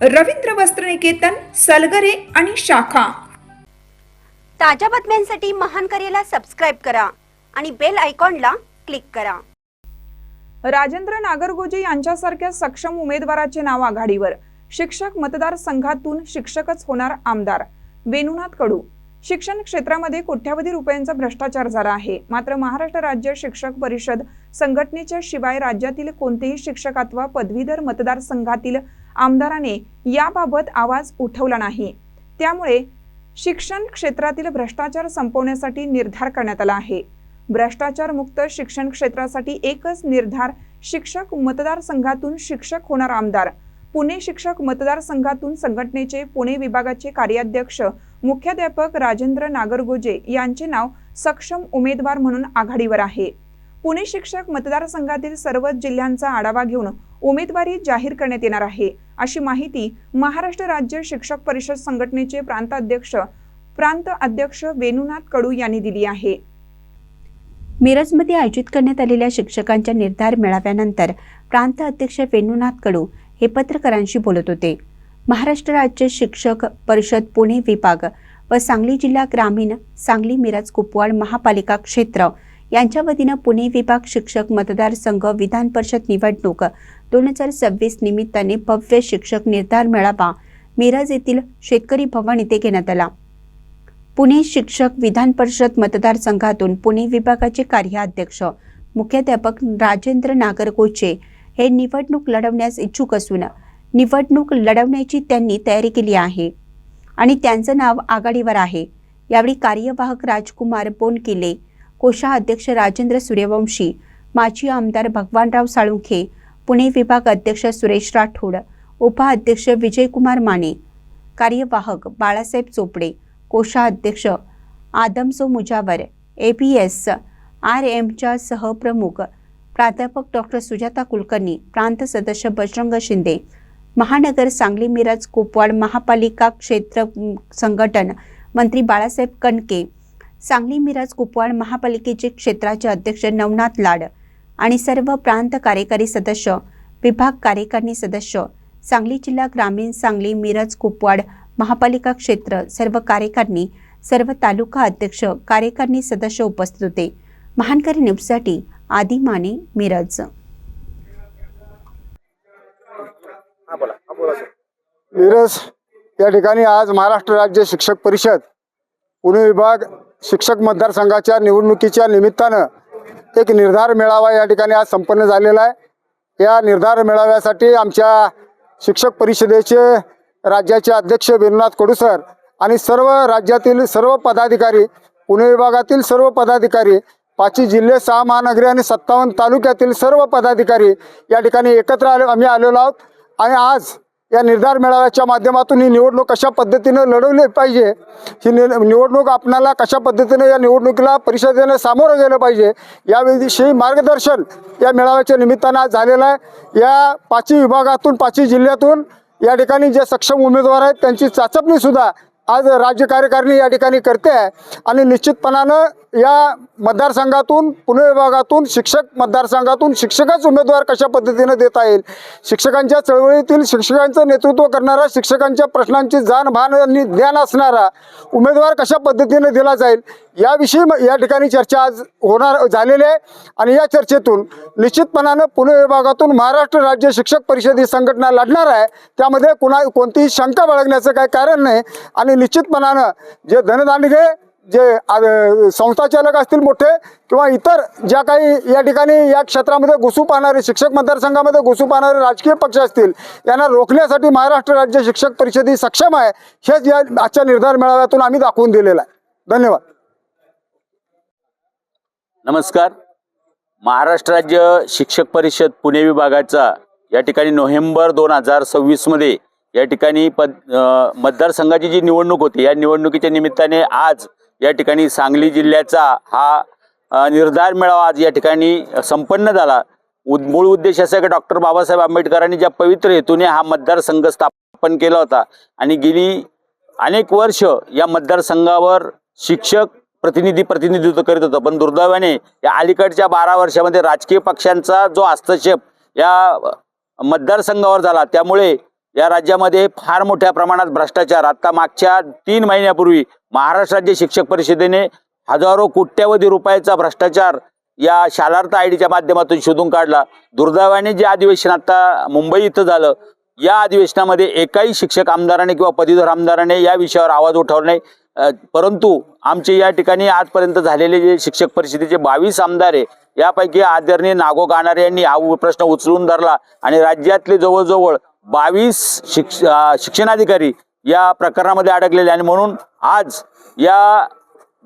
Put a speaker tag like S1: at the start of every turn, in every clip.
S1: रवींद्र वस्त्रनिकेतन सलगरे आणि शाखा.
S2: ताज्या बातम्यांसाठी महान करेला सबस्क्राईब करा आणि बेल आयकॉनला क्लिक करा.
S1: राजेंद्र नागरगोजे यांच्यासारख्या सक्षम उमेदवाराचे नाव आघाडीवर. शिक्षक मतदारसंघातून शिक्षकच होणार आमदार. वेणुनाथ कडू. शिक्षण क्षेत्रामध्ये कोट्यावधी रुपयांचा भ्रष्टाचार झाला आहे. मात्र महाराष्ट्र राज्य शिक्षक परिषद संघटनेच्या शिवाय राज्यातील कोणतेही शिक्षक अथवा पदवीधर मतदारसंघातील आमदाराने याबाबत आवाज उठवला नाही. त्यामुळे शिक्षण क्षेत्रातील भ्रष्टाचार संपवण्यासाठी निर्धार करण्यात आला आहे. भ्रष्टाचार मुक्त शिक्षण क्षेत्रासाठी एकच निर्धार शिक्षक मतदारसंघातून शिक्षक होणार आमदार. पुणे शिक्षक मतदारसंघातून संघटनेचे पुणे विभागाचे कार्याध्यक्ष मुख्याध्यापक राजेंद्र नागरगोजे यांचे नाव सक्षम उमेदवार म्हणून आघाडीवर आहे. पुणे शिक्षक मतदारसंघातील सर्वच जिल्ह्यांचा आढावा घेऊन उमेदवारी जाहीर करण्यात येणार आहे. अशी माहिती महाराष्ट्र राज्य शिक्षक परिषद संघटनेचे प्रांताध्यक्ष प्रांत अध्यक्ष वेणुनाथ कडू यांनी दिली आहे.
S3: मिरजमध्ये आयोजित करण्यात आलेल्या शिक्षकांच्या निर्धार मेळाव्यानंतर प्रांत अध्यक्ष वेणुनाथ कडू हे पत्रकारांशी बोलत होते. महाराष्ट्र राज्य शिक्षक परिषद पुणे विभाग व सांगली जिल्हा ग्रामीण सांगली मिरज कुपवाड महापालिका क्षेत्र यांच्या वतीनं पुणे विभाग शिक्षक मतदारसंघ विधान परिषद निवडणूक दोन हजार सव्वीस निमित्ताने भव्य शिक्षक निर्धार मेळावा मिरज येथील शेतकरी भवन येथे घेण्यात आला. पुणे शिक्षक विधान परिषद मतदारसंघातून पुणे विभागाचे कार्याध्यक्ष मुख्याध्यापक राजेंद्र नागरकोचे हे निवडणूक लढवण्यास इच्छुक असून निवडणूक लढवण्याची त्यांनी तयारी केली आहे आणि त्यांचं नाव आघाडीवर आहे. यावेळी कार्यवाहक राजकुमार बोनकिले कोषाध्यक्ष राजेंद्र सूर्यवंशी माजी आमदार भगवानराव साळुंखे पुणे विभाग अध्यक्ष सुरेश राठोड उपाध्यक्ष विजयकुमार माने कार्यवाहक बाळासाहेब चोपडे कोषाध्यक्ष Adamso Mujawar A P S R एमच्या सहप्रमुख प्राध्यापक डॉक्टर सुजाता कुलकर्णी प्रांत सदस्य बजरंग शिंदे महानगर सांगली मिरज कोपवाड महापालिका क्षेत्र संघटन मंत्री बाळासाहेब कणके सांगली मिरज कुपवाड महापालिकेचे क्षेत्राचे अध्यक्ष नवनाथ लाड आणि सर्व प्रांत कार्यकारी सदस्य विभाग कार्यकारिणी सदस्य सांगली जिल्हा ग्रामीण सांगली मिरज कुपवाड महापालिका क्षेत्र सर्व कार्यकारिणी सर्व तालुका अध्यक्ष कार्यकारिणी सदस्य उपस्थित होते. महानकरी न्यूजसाठी आदी माने मिरज.
S4: मिरज या ठिकाणी आज महाराष्ट्र राज्य शिक्षक परिषद पुणे विभाग शिक्षक मतदारसंघाच्या निवडणुकीच्या निमित्तानं एक निर्धार मेळावा या ठिकाणी आज संपन्न झालेला आहे. या निर्धार मेळाव्यासाठी आमच्या शिक्षक परिषदेचे राज्याचे अध्यक्ष विनोनाथ कोडूसर आणि सर्व राज्यातील सर्व पदाधिकारी पुणे विभागातील सर्व पदाधिकारी पाचही जिल्हे सहा महानगरी आणि सत्तावन्न तालुक्यातील सर्व पदाधिकारी या ठिकाणी एकत्र आलो आम्ही आलेलो आहोत. आणि आज या निर्धार मेळाव्याच्या माध्यमातून ही निवडणूक कशा पद्धतीनं लढवली पाहिजे? ही नि निवडणूक आपणाला कशा पद्धतीनं या निवडणुकीला परिषदेनं सामोरं गेलं पाहिजे? याविषयी मार्गदर्शन या मेळाव्याच्या निमित्तानं आज झालेलं आहे. या पाचही विभागातून पाचही जिल्ह्यातून या ठिकाणी जे सक्षम उमेदवार आहेत त्यांची चाचपणीसुद्धा आज राज्य कार्यकारिणी या ठिकाणी करते आहे आणि निश्चितपणानं या मतदारसंघातून पुणे विभागातून शिक्षक मतदारसंघातून शिक्षकच उमेदवार कशा पद्धतीनं देता येईल? शिक्षकांच्या चळवळीतील शिक्षकांचं नेतृत्व करणारा शिक्षकांच्या प्रश्नांची जाणभान आणि ज्ञान असणारा उमेदवार कशा पद्धतीनं दिला जाईल? याविषयी या ठिकाणी चर्चा आज होणार झालेली आहे. आणि या चर्चेतून निश्चितपणानं पुणे विभागातून महाराष्ट्र राज्य शिक्षक परिषद ही संघटना लढणार आहे. त्यामध्ये कुणा कोणतीही शंका बाळगण्याचं काही कारण नाही. आणि निश्चितपणानं जे धनदांडगे जे संस्थाचालक असतील मोठे किंवा इतर ज्या काही या ठिकाणी या क्षेत्रामध्ये घुसू पाहणारे शिक्षक मतदारसंघामध्ये घुसू पाहणारे राजकीय पक्ष असतील यांना रोखण्यासाठी महाराष्ट्र राज्य शिक्षक परिषद ही सक्षम आहे. हेच या आजच्या निर्धार मेळाव्यातून आम्ही दाखवून दिलेलं आहे. धन्यवाद.
S5: नमस्कार. महाराष्ट्र राज्य शिक्षक परिषद पुणे विभागाचा या ठिकाणी नोव्हेंबर दोन हजार सव्वीसमध्ये या ठिकाणी पद मतदारसंघाची जी निवडणूक होती या निवडणुकीच्या निमित्ताने आज या ठिकाणी सांगली जिल्ह्याचा हा निर्धार मेळावा आज या ठिकाणी संपन्न झाला. उद मूळ उद्देश असा आहे की डॉक्टर बाबासाहेब आंबेडकरांनी ज्या पवित्र हेतूने हा मतदारसंघ स्थापन केला होता आणि गेली अनेक वर्ष या मतदारसंघावर शिक्षक प्रतिनिधी प्रतिनिधित्व करीत होतं. पण दुर्दैवाने या अलीकडच्या बारा वर्षामध्ये राजकीय पक्षांचा जो हस्तक्षेप या मतदारसंघावर झाला त्यामुळे या राज्यामध्ये फार मोठ्या प्रमाणात भ्रष्टाचार. आता मागच्या तीन महिन्यापूर्वी महाराष्ट्र राज्य शिक्षक परिषदेने हजारो कोट्यावधी रुपयाचा भ्रष्टाचार या शालार्थ आय डीच्या माध्यमातून शोधून काढला. दुर्दैवाने जे अधिवेशन आता मुंबई इथं झालं या अधिवेशनामध्ये एकाही शिक्षक आमदाराने किंवा पदवीधर आमदाराने या विषयावर आवाज उठवला नाही. परंतु आमचे या ठिकाणी आजपर्यंत झालेले जे शिक्षक परिषदेचे बावीस आमदार आहे यापैकी आदरणीय नागो गाणारे यांनी हा प्रश्न उचलून धरला आणि राज्यातले जवळजवळ बावीस शिक्ष शिक्षणाधिकारी या प्रकरणामध्ये अडकलेले आणि म्हणून आज या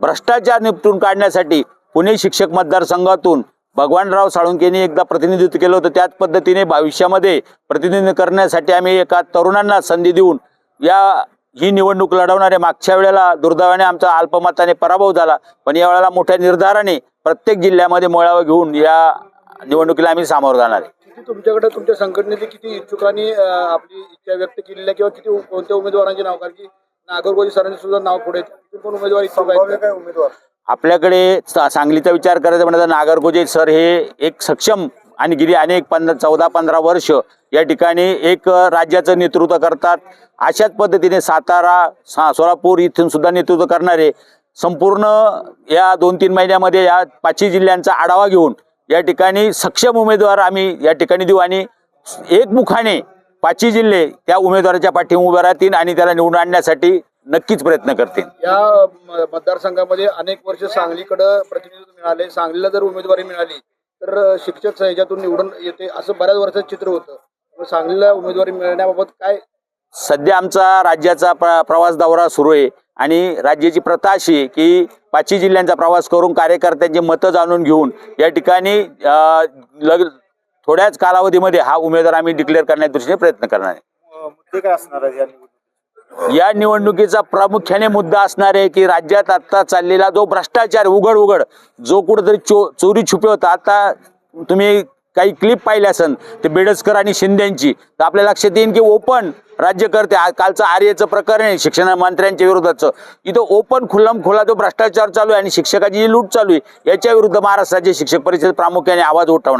S5: भ्रष्टाचार निपटून काढण्यासाठी पुणे शिक्षक मतदारसंघातून भगवानराव साळुंकेने एकदा प्रतिनिधित्व केलं होतं. त्याच पद्धतीने भविष्यामध्ये प्रतिनिधित्व करण्यासाठी आम्ही एका तरुणांना संधी देऊन या ही निवडणूक लढवणारे मागच्या वेळेला दुर्दैवाने आमचा अल्पमताने पराभव झाला. पण या वेळेला मोठ्या निर्धाराने प्रत्येक जिल्ह्यामध्ये मोळावं घेऊन या निवडणुकीला आम्ही सामोरं जाणार आहे.
S6: तुमच्याकडे तुमच्या संघटनेचे किती इच्छुकांनी आपली इच्छा व्यक्त केलेली आहे किंवा किती कोणत्या उमेदवारांचे नाव? कारण की नागरगोजी सरांचे सुद्धा नाव पुढे कोण उमेदवार इच्छुक काय उमेदवार?
S5: आपल्याकडे सांगलीचा विचार करायचा म्हणजे नागरगोजे सर हे एक सक्षम आणि गेली अनेक पंधरा चौदा पंधरा वर्ष या ठिकाणी एक राज्याचं नेतृत्व करतात. अशाच पद्धतीने सातारा सा सोलापूर इथून सुद्धा नेतृत्व करणारे संपूर्ण या दोन तीन महिन्यामध्ये या पाचही जिल्ह्यांचा आढावा घेऊन या ठिकाणी सक्षम उमेदवार आम्ही या ठिकाणी देऊ. आणि एकमुखाने पाचही जिल्हे त्या उमेदवाराच्या पाठी उभे राहतील आणि त्याला निवडून आणण्यासाठी नक्कीच प्रयत्न करतील.
S6: या मतदारसंघामध्ये अनेक वर्ष सांगलीकडं प्रतिनिधित्व मिळाले. सांगलीला जर उमेदवारी मिळाली तर शिक्षक ह्याच्यातून निवडून येते असं बऱ्याच वर्षाचं चित्र होतं. सांगलीला उमेदवारी मिळण्याबाबत काय?
S5: सध्या आमचा राज्याचा प्र प्रवास दौरा सुरू आहे. आणि राज्याची प्रथा अशी आहे की पाचही जिल्ह्यांचा प्रवास करून कार्यकर्त्यांची मतं जाणून घेऊन या ठिकाणी लग थोड्याच कालावधीमध्ये हा उमेदवार आम्ही डिक्लेअर करण्याच्या दृष्टीने प्रयत्न करणार आहे.
S6: मुद्दे काय असणार आहे या
S5: निवडणुकीचा? प्रामुख्याने मुद्दा असणार आहे की राज्यात आता चाललेला जो भ्रष्टाचार उघड उघड जो कुठेतरी चो चोरी छुपे होता आता तुम्ही काही क्लिप पाहिल्या असन ते बेडसकर आणि शिंदेची. तर आपल्या लक्षात येईल की ओपन राज्यकर्ते कालचं आर्यचं प्रकरण आहे शिक्षण मंत्र्यांच्या विरोधाचं. इथं ओपन खुल्लम खुला जो भ्रष्टाचार चालू आहे आणि शिक्षकाची जी लूट चालू आहे याच्या विरुद्ध महाराष्ट्राचे शिक्षक परिषद प्रामुख्याने आवाज उठवणार.